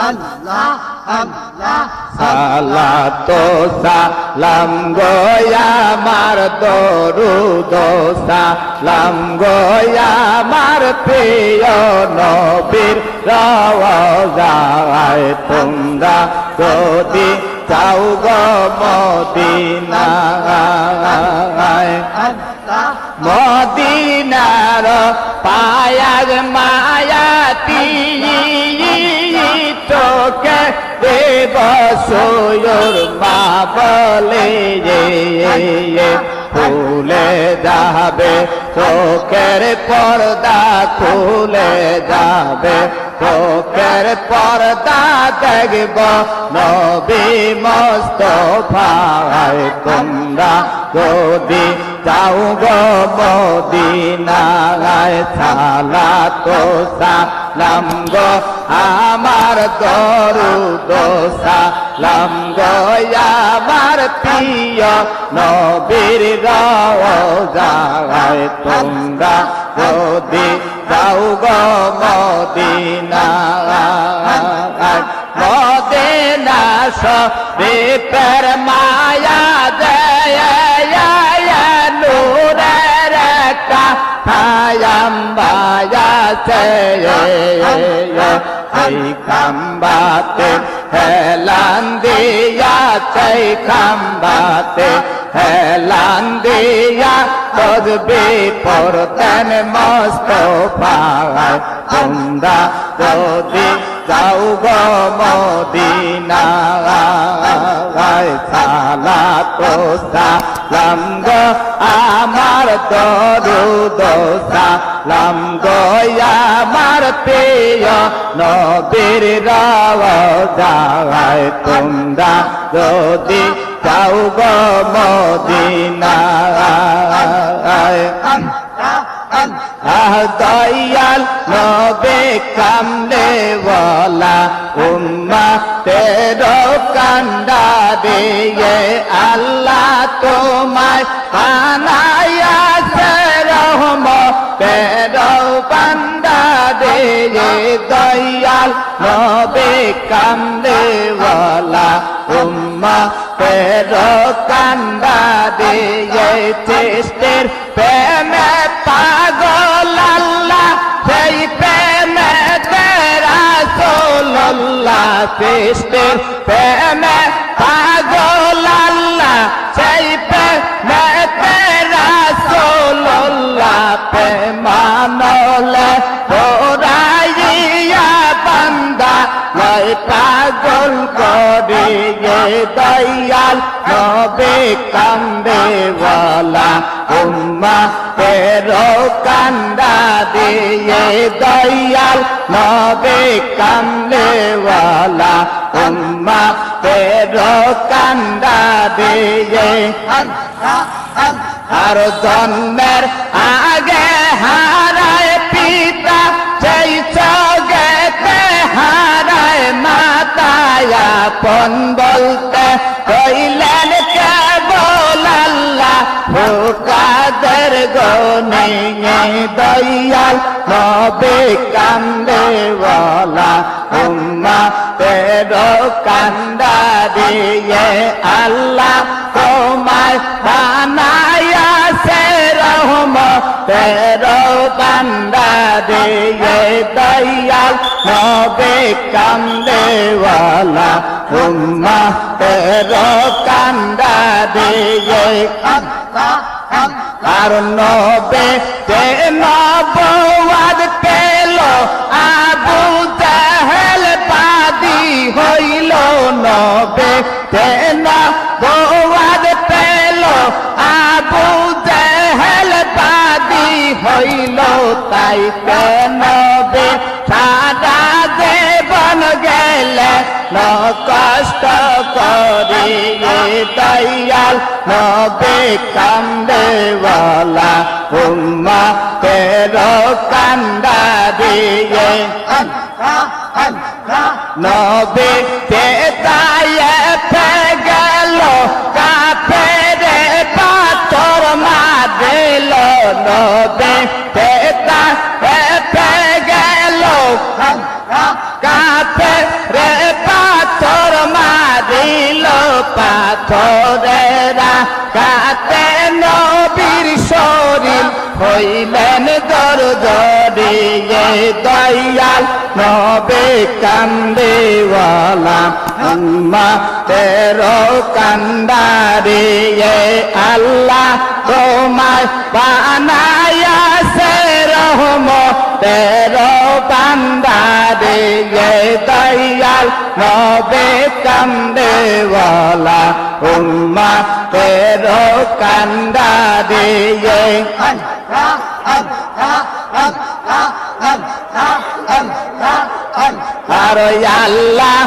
আল্লাহ আল্লাহ সালাতো সালাম গোয়া মার দরুদ সালাম গোয়া মার প্রিয় নবীর রওজায় তোমরা যদি চাও গো মদিনায় মদিনার পায়ার মায়াতি সয়ুর মা বলে ফুলে যাবে, চোখের পর্দা খুলে যাবে, চোখের পর্দা দেখব নবী মস্তফায় তোমরা যদি যাও গো মদিনায় সালা তো সালাম গো, আমার দরুদ সালাম গো, আমার প্রিয় নবীর রওজায় তোমরা যদি যাও গো মদিনায় মদিনা সবে পের খাম্বাতে, হেলান দিয়া সেই খাম্বাতে, হেলান দিয়া তদবে পরতেন মস্ত পায় তোমরা যদি যাও গো তো সালাম গো, আমার দরুদ সালাম গো, আমার প্রিয় নবীর রাওয়ায় তোমরা যদি যাও গো মদিনায়। দয়াল নবে কামলে ওয়ালা উম্মা তেরো কান্দা দে আল্লাহ তোমায় বানায়া রহম তেরো বান্দা দে দয়াল নবে কামলে ওয়ালা উম্মা তেরো কান্দা দে চেষ্টের প্রেমে পাগল আল্লাহ, সেই প্রেমে তেরা সোল্লাহ চেষ্টের প্রেমে পাগল আল্লাহ সেই প্রেমে তেরা সোল্লাহ প্রেমানলে ওরাইয়া বান্দা লয় পাগল করিয়ে দয়াল, নবে কান্দে ওয়ালা উম্মা তেরো কান্দা দিয়ে দয়াল, নবে কান্দে ওয়ালা উম্মা তেরো কান্দা দিয়ে। আর জন্মের আগে হারায় পিতা সেই সগেতে হারায় মাতায়া পন বলতে কইলেন কেবল আল্লাহ, ফুকাদের গনে দয়াল, নবে কান্দে বলা উম্মা তেরো কান্দা দিয়ে আল্লাহ তোমায় বানায়া সে রহম তেরো বান্দা দিয়ে দয়াল নবে কান্দে ওয়ালা উম্মা তেরো কান্দা দিয়ে আর নবে তাই নবে সারা জীবন গেলে ন কষ্ট করি দয়াল। নবে কান্দে বলা উম্মা তেরো কান্দা দিয়ে। নবে তে ফে গেল, কাফেরে পাথর মারিল। নবে থরেরা কাতে নবীর শরীর হইলেন দর দরিয়ে দয়াল নবে কান্দেওয়ালা। উম্মা তেরো কান্দারে আল্লাহ তোমায় বানায়া সে রহম তেরো দয়াল নবে কান্দেওয়ালা উম্মা তেরো Allah, Allah. আর আল্লাহ